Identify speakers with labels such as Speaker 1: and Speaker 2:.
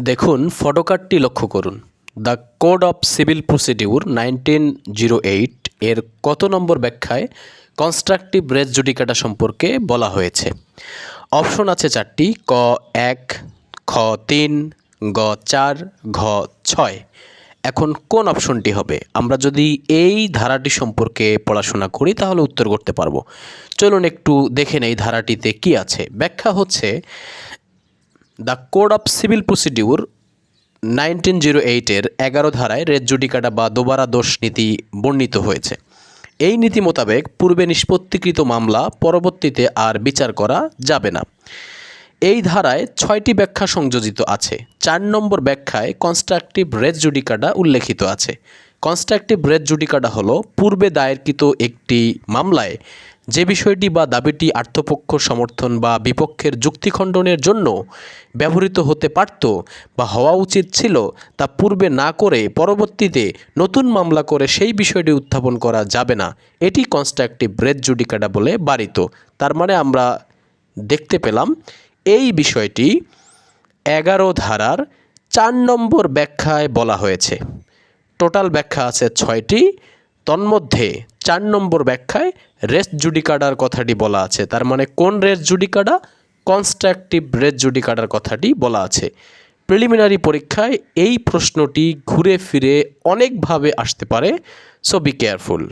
Speaker 1: দেখুন ফটোকার্ডটি লক্ষ্য করুন। The code of civil procedure nineteen zero eight এর কত নম্বর ব্যাখ্যায় কনস্ট্রাকটিভ রেস জুডিকাটা সম্পর্কে বলা হয়েছে? অপশন আছে চারটি, ক এক, খ তিন, গ চার, ঘ ছয়। এখন কোন অপশনটি হবে? আমরা যদি এই ধারাটি সম্পর্কে পড়াশোনা করি তাহলে উত্তর করতে পারব। চলুন একটু দেখে নেই ধারাটিতে কি আছে। ব্যাখ্যা হচ্ছে the code of civil procedure nineteen zero এইটের এগারো ধারায় রেড জুডিকাটা বা দোবারা দোষ নীতি বর্ণিত হয়েছে। এই নীতি মোতাবেক পূর্বে নিষ্পত্তিকৃত মামলা পরবর্তীতে আর বিচার করা যাবে না। এই ধারায় ছয়টি ব্যাখ্যা সংযোজিত আছে। চার নম্বর ব্যাখ্যায় কনস্ট্রাকটিভ রেজ জুডিকাটা উল্লেখিত আছে। কনস্ট্রাকটিভ রেজ জুডিকাটা হলো পূর্বে দায়েরকৃত একটি মামলায় যে বিষয়টি বা দাবিটি আর্থপক্ষ সমর্থন বা বিপক্ষের যুক্তি খণ্ডনের জন্য ব্যবহৃত হতে পারত বা হওয়া উচিত ছিল তা পূর্বে না করে পরবর্তীতে নতুন মামলা করে সেই বিষয়টি উত্থাপন করা যাবে না। এটি কনস্ট্রাকটিভ রেজ জুডিকাটা বলে বাড়িত। তার মানে আমরা দেখতে পেলাম এই বিষয়টি এগারো ধারার চার নম্বর ব্যাখ্যায় বলা হয়েছে। টোটাল ব্যাখ্যা আছে ছয়টি। তন্মধ্যে চার নম্বর ব্যাখ্যায় রেস জুডিকাডার কথাটি বলা আছে। তার মানে কোন রেস জুডিকাডা? কনস্ট্রাকটিভ রেস জুডিকাডার কথাটি বলা আছে। প্রিলিমিনারি পরীক্ষায় এই প্রশ্নটি ঘুরে ফিরে অনেকভাবে আসতে পারে, সো বি কেয়ারফুল।